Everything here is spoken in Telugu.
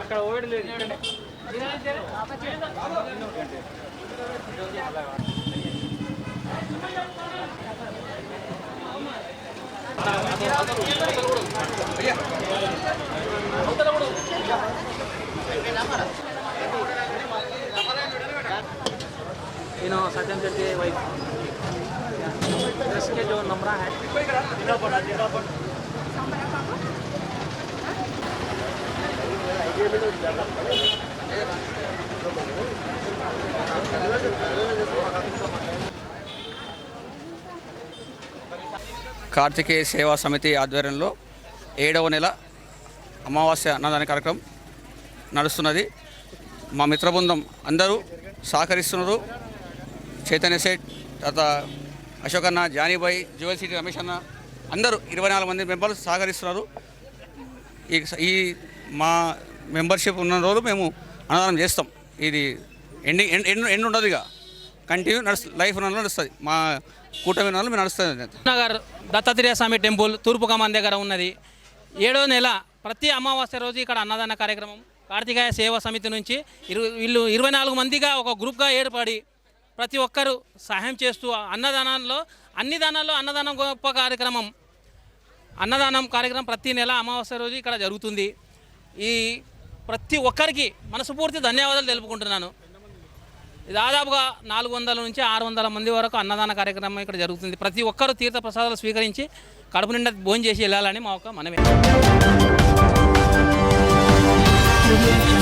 అక్కడ ఓడి सचिन चलते वाइफ दस के जो नंबर है కార్తికేయ సేవా సమితి ఆధ్వర్యంలో ఏడవ నెల అమావాస్య అన్నదాన కార్యక్రమం నడుస్తున్నది. మా మిత్రబృందం అందరూ సహకరిస్తున్నారు. చైతన్య సేట్ తర్వాత అశోక్ అన్న జానీబాయి జ్యువెల్ సిటీ రమేష్ అన్న అందరూ ఇరవై నాలుగు మంది మెంబర్లు సహకరిస్తున్నారు. ఈ ఈ మా మెంబర్షిప్ ఉన్న రోజు మేము అన్నదానం చేస్తాం. ఇది ఎండింగ్ ఎండ్ ఎండ్ ఎండ్ ఉండదు ఇక. కంటిన్యూ నడుస్తు లైఫ్ నడుస్తుంది. మా కూటమి నాళ్ళు మేము నడుస్తుంది నగర్ దత్తాత్రేయ స్వామి టెంపుల్ తూర్పు కమాన్ దగ్గర ఉన్నది. ఏడో నెల ప్రతి అమావాస్య రోజు ఇక్కడ అన్నదాన కార్యక్రమం. కార్తికాయ సేవా సమితి నుంచి ఇరు వీళ్ళు ఇరవై నాలుగు మందిగా ఒక గ్రూప్గా ఏర్పడి ప్రతి ఒక్కరూ సహాయం చేస్తూ అన్నదానంలో అన్ని దానాల్లో అన్నదానం గొప్ప కార్యక్రమం. అన్నదానం కార్యక్రమం ప్రతి నెల అమావాస్య రోజు ఇక్కడ జరుగుతుంది. ఈ ప్రతి ఒక్కరికి మనస్ఫూర్తి ధన్యవాదాలు తెలుపుకుంటున్నాను. దాదాపుగా నాలుగు వందల నుంచి ఆరు వందల మంది వరకు అన్నదాన కార్యక్రమం ఇక్కడ జరుగుతుంది. ప్రతి ఒక్కరూ తీర్థ ప్రసాదాలు స్వీకరించి కడుపు నిండా భోజనం చేసి వెళ్ళాలని మా ఒక మనమే Thank you.